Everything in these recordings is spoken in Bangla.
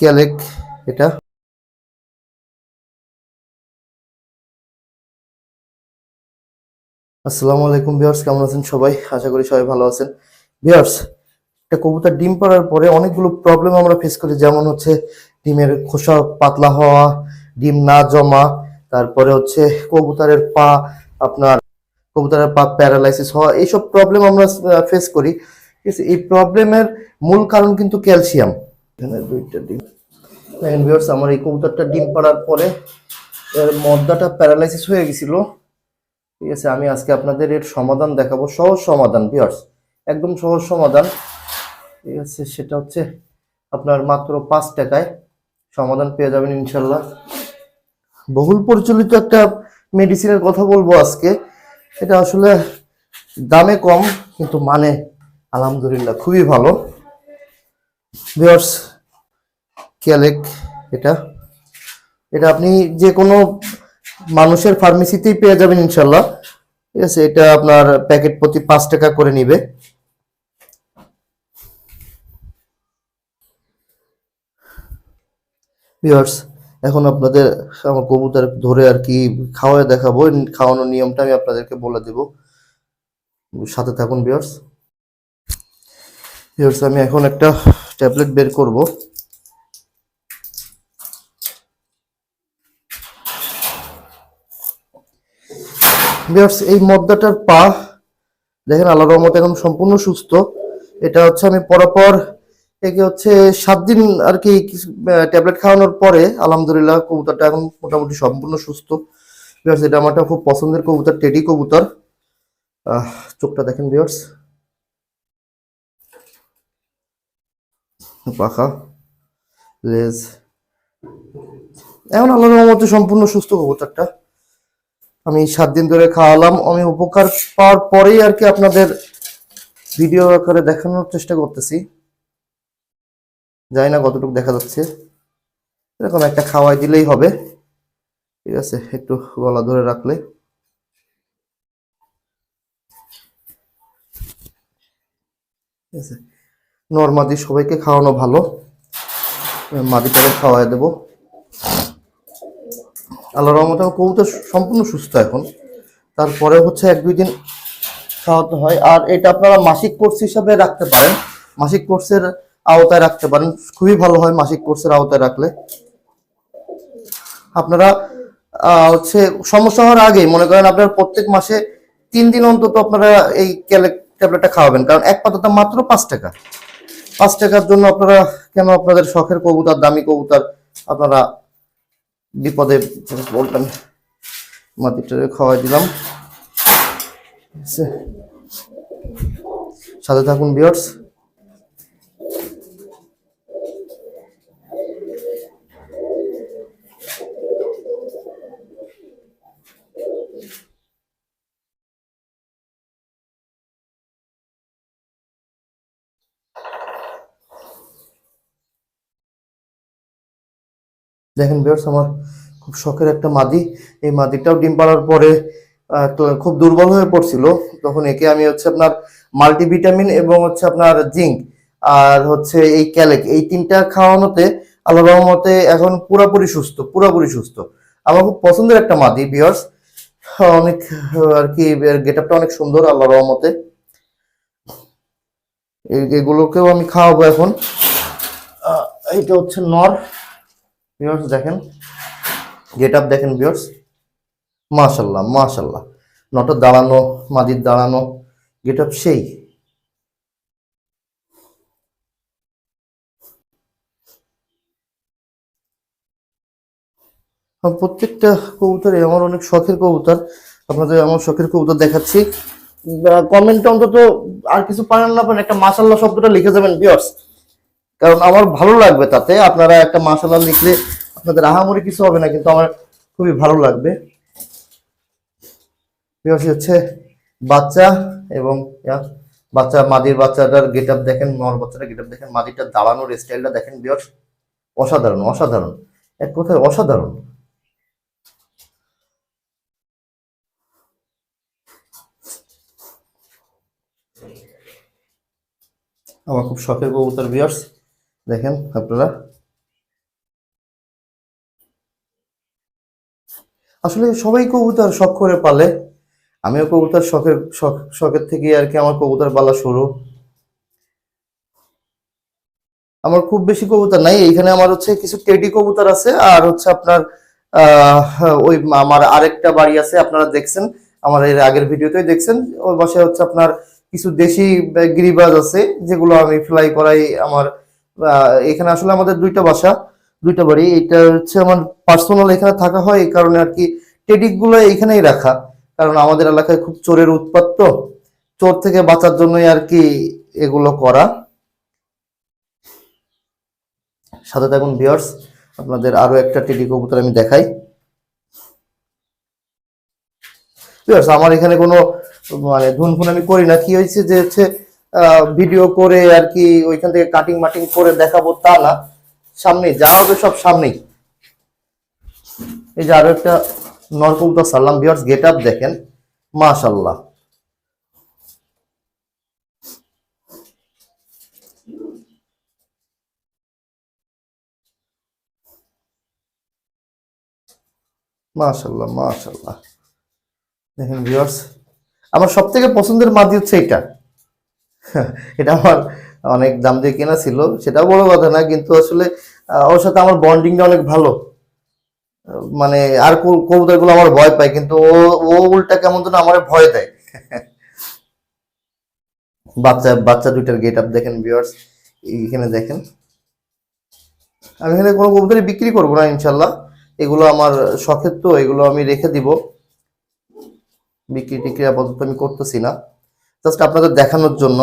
ক্যালেক এটা? আসসালামু আলাইকুম ভিউয়ার্স, কেমন আছেন সবাই? আশা করি সবাই ভালো আছেন। ভিউয়ার্স, একটা কবুতর ডিম পাড়ার পরে অনেকগুলো প্রবলেম আমরা ফেস করি, যেমন হচ্ছে ডিমের খোসা পাতলা হওয়া, ডিম না জমা, তারপরে হচ্ছে কবুতরের পা আপনার, কবুতরের পা প্যারালাইসিস হওয়া, এইসব প্রবলেম আমরা ফেস করি। ঠিক আছে এই প্রবলেমের মূল কারণ কিন্তু ক্যালসিয়াম এখানে দুইটা ডিম। দেখেন ভিউয়ার্স আমার এই কবুতরটা ডিম পাড়ার পরে এর মদ্দাটা প্যারালাইসিস হয়ে গেছিল। ঠিক আছে, আমি আজকে আপনাদের এর সমাধান দেখাবো। সহজ সমাধান ভিউয়ার্স একদম সহজ সমাধান। ঠিক আছে, সেটা হচ্ছে আপনার মাত্র পাঁচ টাকায় সমাধান পেয়ে যাবেন ইনশাল্লাহ বহুল পরিচালিত একটা মেডিসিনের কথা বলব আজকে। এটা আসলে দামে কম, কিন্তু মানে আলহামদুলিল্লাহ খুবই ভালো। ভিউয়ার্স ক্যালেক এটা? এটা আপনি যে কোনো মানুষের ফার্মেসিতেই পেয়ে যাবেন ইনশাল্লাহ ঠিক আছে, এটা আপনার প্যাকেট প্রতি পাঁচ টাকা করে নিবে। ভিউয়ার্স এখন আপনাদের আমার কবুতর ধরে আর কি খাওয়ায় দেখাবো। খাওয়ানোর নিয়মটা আমি আপনাদেরকে বলে দেব। সাথে থাকুন ভিউয়ার্স ভিউয়ার্স আমি এখন একটা ট্যাবলেট বের করব। এই মদ্দাটার পা, দেখেন আল্লাহ রহমত এখন সম্পূর্ণ সুস্থ। এটা হচ্ছে আমি পরপর একে হচ্ছে সাত দিন আর কি ট্যাবলেট খাওয়ানোর পরে, আলহামদুলিল্লাহ কবুতরটা এখন মোটামুটি সম্পূর্ণ সুস্থ। ভিউয়ার্স, এটা আমারটা খুব পছন্দের কবুতর, টেডি কবুতর। চোখটা দেখেন ভিউয়ার্স। পাখা, লেজ। এখন আল্লাহ রহমতে সম্পূর্ণ সুস্থ কবুতরটা আমি সাত দিন ধরে খাওয়ালাম। আমি উপকার পাওয়ার পরেই আর কি আপনাদের ভিডিও আকারে দেখানোর চেষ্টা করতেছি। জানি না কতটুকু দেখা যাচ্ছে। এরকম একটা খাওয়াই দিলেই হবে। ঠিক আছে, একটু গলা ধরে রাখলে। ঠিক আছে। নর্মাদি সবাইকে খাওয়ানো ভালো। মাদিটাকে খাওয়াই দেবো। আল্লাহ রহমতে আমার কবুতর সম্পূর্ণ সুস্থ এখন। তারপরে হচ্ছে এক দুই দিন খাওয়াতে হয়। আর এটা আপনারা মাসিক কোর্স হিসাবে রাখতে পারেন। মাসিক কোর্সের আওতায় রাখতে পারেন। খুবই ভালো হয় মাসিক কোর্সের আওতায় রাখলে। আপনারা হচ্ছে সমস্যা হওয়ার আগেই মনে করেন আপনার প্রত্যেক মাসে তিন দিন অন্তত আপনারা এই ট্যাবলেটটা খাওয়াবেন। কারণ এক পাতাটা মাত্র পাঁচ টাকা। পাঁচ টাকার জন্য আপনারা কেন আপনাদের শখের কবুতর, দামি কবুতর আপনারা বিপদে বলবেন মাটিটা খাওয়াই দিলাম। সাথে থাকুন বিয়ার্স দেখেন বিয়ার্স আমার খুব শখের একটা মাদি। এই মাদিটাও ডিম পাড়ার পরে তো খুব দুর্বল হয়ে পড়ছিল। তখন একে আমি হচ্ছে আপনার মাল্টিভিটামিন এবং হচ্ছে আপনার জিঙ্ক আর হচ্ছে এই ক্যালেক। এই তিনটা খাওয়ানোতে আল্লাহ রহমতে এখন পুরোপুরি সুস্থ পুরোপুরি সুস্থ। আমার খুব পছন্দের একটা মাদি বিয়ার্স অনেক, আর কি গেট আপটা অনেক সুন্দর আল্লাহ রহমতে। এগুলোকেও আমি খাওয়াবো এখন। এইটা হচ্ছে নর। ভিউয়ার্স দেখেন। গেট আপ দেখেন ভিউয়ার্স মাশাল্লাহ মাশাল্লাহ। নটর দাঁড়ানো মাদির দাঁড়ানো। গেট আপ সেই। প্রত্যেকটা কবুতরে আমার অনেক শখের কবুতর। আপনাদের আমার শখের কবুতর দেখাচ্ছি। কমেন্টে অন্তত আর কিছু পারেন না পারেন, একটা মাশাল্লাহ শব্দটা লিখে যাবেন ভিউয়ার্স কারণ আমার ভালো লাগবে তাতে। আপনারা একটা মাশাল্লাহ লিখলে আপনাদের আহামরি কিছু হবে না, কিন্তু আমার খুবই ভালো লাগবে। হচ্ছে বাচ্চা এবং বাচ্চা, মাদির বাচ্চাটার গেট আপ দেখেন, নর বাচ্চাটার গেট আপ দেখেন মাদিরটার দাঁড়ানোর স্টাইলটা দেখেন বিয়স অসাধারণ অসাধারণ। এক কথায়? অসাধারণ। আমার খুব শখের কবুতর বিয়ার্স দেখেন আপনারা। আসলে সবাই কবুতর শখ করে পালে। আমিও কবুতর শখের, শখ, শখের থেকে আর কি আমার কবুতর পালা শুরু। আমার খুব বেশি কবুতর নাই এখানে আমার হচ্ছে কিছু টেডি কবুতর আছে আর হচ্ছে আপনার ওই আমার আরেকটা বাড়ি আছে, আপনারা দেখছেন। আমার এর আগের ভিডিওতেই দেখছেন, ওই বাসায় হচ্ছে আপনার কিছু দেশি গিরিবাজ আছে, যেগুলো আমি ফ্লাই করাই আমার এখানে আসলে আমাদের দুইটা বাসা, দুইটা বাড়ি। এটা হচ্ছে আমার পার্সোনাল এখানে থাকা হয়, এই কারণে আর কি টেডিকগুলো এইখানেই রাখা। কারণ আমাদের এলাকায় খুব চোরের উৎপাত তো। চোর থেকে বাঁচার জন্যই আর কি এগুলো করা। সাথে থাকুন ভিউয়ার্স আপনাদের আরও একটা টেডি কবুতর আমি দেখাই। আমার এখানে কোনো মানে ধুনফুন আমি করি না। কি হয়েছে যে হচ্ছে ভিডিও করে আর কি ওইখান থেকে কাটিং মাটিং করে দেখাবো তা না। সামনেই যা হবে সব সামনেই। এই যে আরও একটা নরকবুতর সাল্লাম ভিউয়ার্স গেট আপ দেখেন। মাশাল্লাহ মাশাল্লাহ মাশাল্লাহ দেখেন ভিউয়ার্স আমার সব থেকে পছন্দের মাদি হচ্ছে এটা। এটা আমার অনেক দাম দিয়ে কেনা ছিল সেটাও বড় কথা না কিন্তু আসলে ওর সাথে আমার বন্ডিংটা অনেক ভালো। মানে আর কবুতরগুলো আমার ভয় পায় কিন্তু ও ও উল্টা কেমন যেন আমার ভয় দেয়। বাচ্চা বাচ্চা দুইটার গেট আপ দেখেন ভিউয়ার্স এইখানে দেখেন। আমি এখানে কোনো কবুতরই বিক্রি করব না ইনশাল্লাহ। এগুলো আমার শখের তো এগুলো আমি রেখে দিব। বিক্রি টিক্রি আপাতত আমি করতেছি না। জাস্ট আপনাদের দেখানোর জন্য।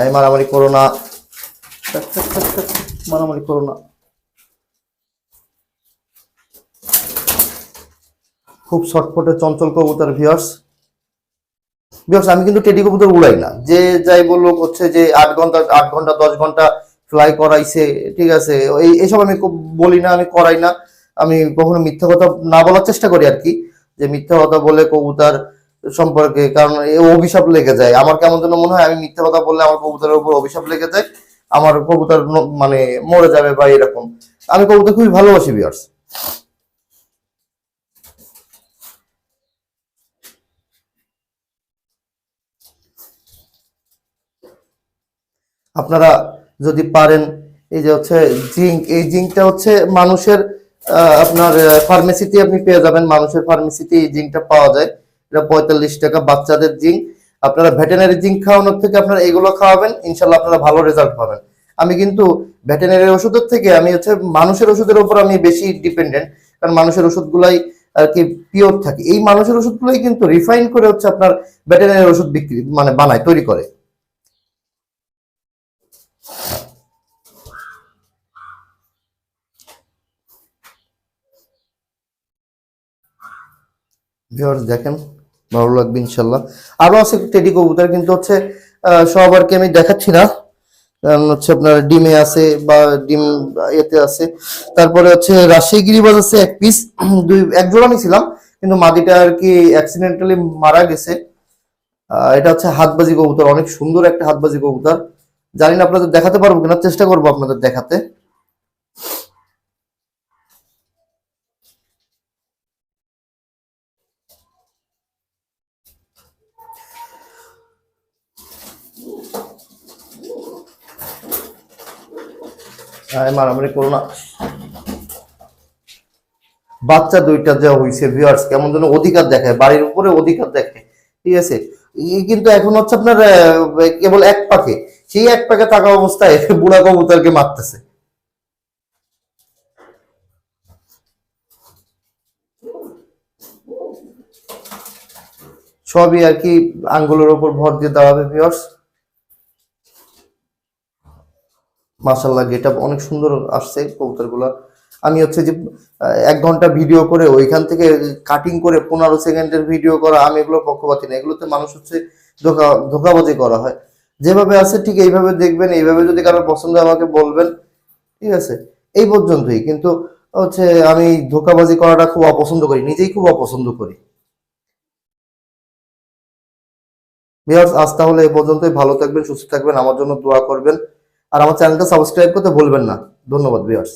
এই মারামারি করো না। মারামারি করো না। খুব শর্টফটে চঞ্চল কবুতর ভিউয়ার্স ভিউয়ার্স আমি কিন্তু টেডি কবুতর উড়াই না। যে যাই বলল হচ্ছে যে আট ঘণ্টা আট ঘণ্টা, দশ ঘণ্টা ফ্লাই করাইছে, ঠিক আছে। এই, এসব আমি বলি না, আমি করাই না। আমি কখনো মিথ্যা কথা না বলার চেষ্টা করি আর কি। যে মিথ্যা কথা বলে কবুতর সম্পর্কে, কারণ এ অভিশাপ লেগে যায়। আমার কেমন যেন মনে হয় আমি মিথ্যা কথা বললে আমার কবুতরের উপর অভিশাপ লেগে যায়, আমার কবুতর মানে মরে যাবে বা এরকম। আমি কবুতর খুবই ভালোবাসি ভিউয়ার্স আপনারা যদি পারেন, এই যে হচ্ছে জিঙ্ক, এই জিঙ্কটা হচ্ছে মানুষের আপনার ফার্মেসিতে আপনি পেয়ে যাবেন, মানুষের ফার্মেসিতে এই জিঙ্কটা পাওয়া যায়। এটা পঁয়তাল্লিশ টাকা, বাচ্চাদের জিঙ্ক আপনারা ভেটেনারি জিঙ্ক খাওয়ানোর থেকে আপনারা এগুলো খাওয়াবেন, ইনশাল্লাহ আপনারা ভালো রেজাল্ট পাবেন। আমি কিন্তু ভেটেনারি ওষুধের থেকে, আমি হচ্ছে মানুষের ওষুধের উপর আমি বেশি ডিপেন্ডেন্ট কারণ মানুষের ওষুধগুলাই আর কি পিওর থাকে। এই মানুষের ওষুধগুলাই কিন্তু রিফাইন করে হচ্ছে আপনার ভেটেনারি ওষুধ বিক্রি মানে বানায়, তৈরি করে। ভিউয়ার্স দেখেন ভালো লাগবে ইনশাল্লাহ। আরও আছে টেডি কবুতর কিন্তু হচ্ছে আহ, সব আমি দেখাচ্ছি না। কারণ হচ্ছে আপনার ডিমে আছে বা ডিম এতে আছে। তারপরে হচ্ছে রাজশাহী গিরিবাজ আছে এক পিস দুই এক জোড়া নিয়েছিলাম কিন্তু মাদিটা আর কি অ্যাক্সিডেন্টালি মারা গেছে। এটা হচ্ছে হাতবাজি কবুতর অনেক সুন্দর একটা হাতবাজি কবুতর। জানি না আপনাদের দেখাতে পারব কিনা চেষ্টা করব আপনাদের দেখাতে। মারামারি করো না। বাচ্চা দুইটা যা হইছে ভিউয়ার্স কেমন যেন অধিকার দেখায়, বাড়ির উপরে অধিকার দেখে ঠিক আছে? কিন্তু এখন হচ্ছে আপনার কেবল এক পাকে। সেই এক পাকে থাকা অবস্থায় বুড়া কবুতরকে মারতেছে। সবই আর কি আঙ্গুলের উপর ভর দিয়ে দেওয়া হবে ভিউয়ার্স মাশাল্লাহ গেটআপ অনেক সুন্দর আসছে কবুতরগুলো। আমি হচ্ছে যে এক ঘণ্টা ভিডিও করে ওইখান থেকে কাটিং করে পনেরো সেকেন্ডের ভিডিও করা, আমি এগুলো পক্ষপাতি না। এগুলোতে মানুষ হচ্ছে ধোকা, ধোকাবাজি করা হয়। যেভাবে আছে ঠিক এইভাবে দেখবেন, এইভাবে যদি কারোর পছন্দ আমাকে বলবেন, ঠিক আছে? এই পর্যন্তই। কিন্তু হচ্ছে আমি ধোকাবাজি করাটা খুব অপছন্দ করি, নিজেই খুব অপছন্দ করি। আজ তাহলে এই পর্যন্তই। ভালো থাকবেন, সুস্থ থাকবেন, আমার জন্য দোয়া করবেন। আর আমার চ্যানেলটা সাবস্ক্রাইব করতে ভুলবেন না। ধন্যবাদ ভিউয়ার্স